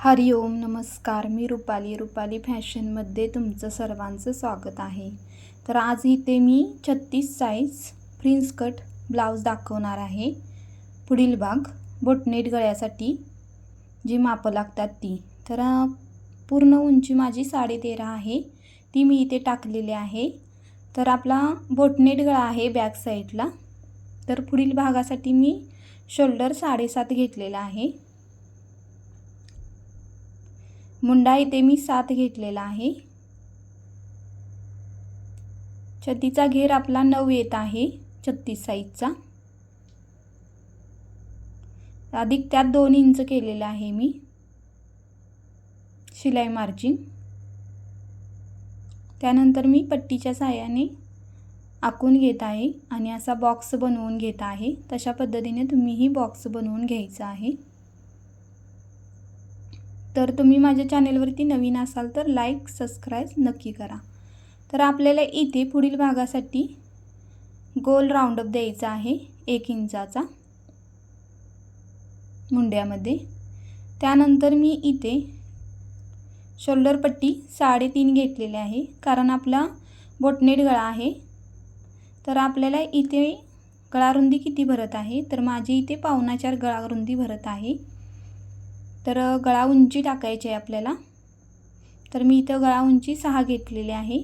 हरिओम नमस्कार. मी रुपाली. रुपाली फॅशनमध्ये तुमचं सर्वांचं स्वागत आहे. तर आज इथे मी छत्तीस साईज प्रिन्स कट ब्लाऊज दाखवणार आहे. पुढील भाग बोटनेट गळ्यासाठी जी मापं लागतात ती. तर पूर्ण उंची माझी साडेतेरा आहे. ती मी इथे टाकलेली आहे. तर आपला बोटनेट गळा आहे बॅक साईडला. तर पुढील भागासाठी मी शोल्डर साडेसात घेतलेला आहे. मुंडा इथे मी सात घेतलेला आहे. छतीचा घेर आपला नऊ येत आहे छत्तीस साईजचा. अधिक त्यात दोन इंच केलेलं आहे मी. शिलाई मार्जिन. त्यानंतर मी पट्टीच्या साह्याने आखून घेत आहे आणि असा बॉक्स बनवून घेत आहे. तशा पद्धतीने तुम्हीही बॉक्स बनवून घ्यायचा आहे. तर तुम्ही माझ्या चॅनेलवरती नवीन असाल तर लाईक सबस्क्राईब नक्की करा. तर आपल्याला इथे पुढील भागासाठी गोल राऊंडअप द्यायचा आहे एक इंचाचा मुंड्यामध्ये. त्यानंतर मी इथे शोल्डर पट्टी साडेतीन घेतलेली आहे कारण आपला बोटनेट गळा आहे. तर आपल्याला इथे गळारुंदी किती भरत आहे? तर माझी इथे पावणाचार गळारुंदी भरत आहे. तर गळा उंची टाकायची आहे आपल्याला. तर मी इथं गळा उंची सहा घेतलेली आहे.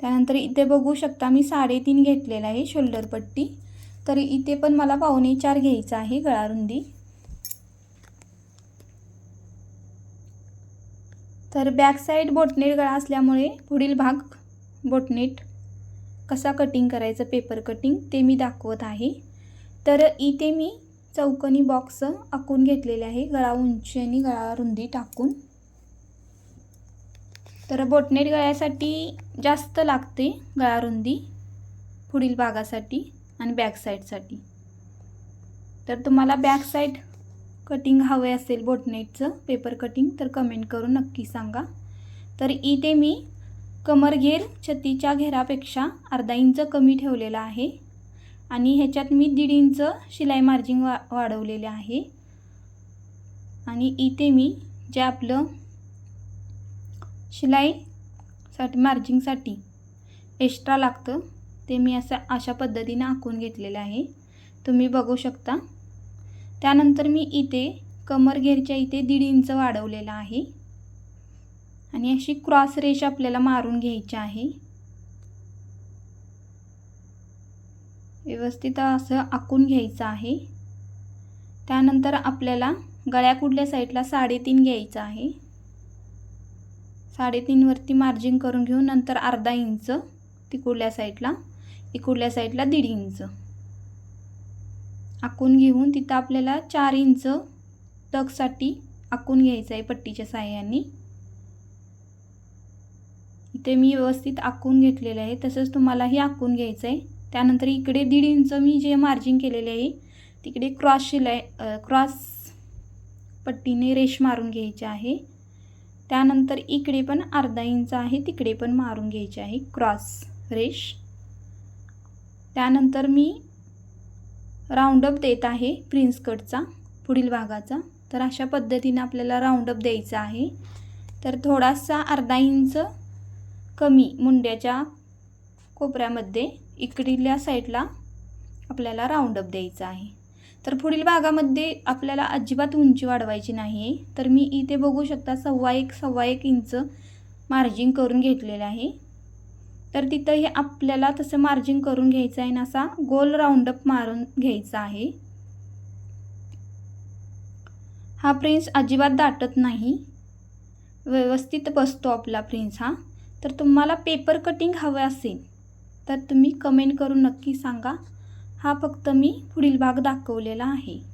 त्यानंतर इथे बघू शकता मी साडेतीन घेतलेलं आहे शोल्डर पट्टी. तर इथे पण मला पावणे चार घ्यायचं आहे गळारुंदी तर बॅक साईड बोटनेट गळा असल्यामुळे पुढील भाग बोटनेट कसा कटिंग करायचं पेपर कटिंग ते मी दाखवत आहे. तर इथे मी चौकनी बॉक्स आखून घेतलेले आहे. गळा उंची आणि गळा रुंदी टाकून. तर बोटनेट गळ्यासाठी जास्त लागते गळा रुंदी पुढील भागासाठी आणि बॅक साईडसाठी तर तुम्हाला बॅक साईड कटिंग हवे असेल बोटनेटचं पेपर कटिंग तर कमेंट करून नक्की सांगा. तर इथे मी कमर घेर छतीच्या घेरापेक्षा अर्धा इंच कमी ठेवलेला आहे. आणि ह्याच्यात मी दीड इंच शिलाई मार्जिन वा वाढवलेले आहे. आणि इथे मी जे आपलं शिलाईसाठी मार्जिंगसाठी एक्स्ट्रा लागतं ते मी असं अशा पद्धतीने आखून घेतलेलं आहे. तुम्ही बघू शकता. त्यानंतर मी इथे कमर घेरच्या इथे दीड इंच वाढवलेला आहे. आणि अशी क्रॉस रेष आपल्याला मारून घ्यायची आहे. व्यवस्थित असं आखून घ्यायचं आहे. त्यानंतर आपल्याला गळ्या कुठल्या साईडला साडेतीन घ्यायचं आहे. साडेतीनवरती मार्जिन करून घेऊन नंतर अर्धा इंच तिकुडल्या साईडला इकुडल्या साईडला दीड इंच. आखून घेऊन तिथं आपल्याला चार इंच टकसाठी आखून घ्यायचं आहे पट्टीच्या साह्याने. इथे मी व्यवस्थित आखून घेतलेलं आहे. तसंच तुम्हालाही आखून घ्यायचं आहे. त्यानंतर इकडे दीड इंच मी जे मार्जिन केलेले आहे तिकडे क्रॉस शिलाई क्रॉस पट्टीने रेश मारून घ्यायची आहे. त्यानंतर इकडे पण अर्धा इंच आहे तिकडे पण मारून घ्यायचे आहे क्रॉस रेश त्यानंतर मी राऊंडअप देत आहे प्रिन्स कटचा पुढील भागाचा. तर अशा पद्धतीने आपल्याला राऊंडअप द्यायचा आहे. तर थोडासा अर्धा इंच कमी मुंड्याच्या कोपऱ्यामध्ये इकडल्या साईडला आपल्याला राऊंडअप द्यायचा आहे. तर पुढील भागामध्ये आपल्याला अजिबात उंची वाढवायची नाही आहे तर मी इथे बघू शकता सव्वा एक सव्वा एक इंच मार्जिन करून घेतलेलं आहे. तर तिथं हे आपल्याला तसं मार्जिन करून घ्यायचं आहे आणि असा गोल राऊंडअप मारून घ्यायचा आहे. हा प्रिन्स अजिबात दाटत नाही. व्यवस्थित बसतो आपला प्रिन्स हा. तर तुम्हाला पेपर कटिंग हवं असेल तर तुम्ही कमेंट करून नक्की सांगा. हा फक्त मी पुढील भाग दाखवलेला आहे.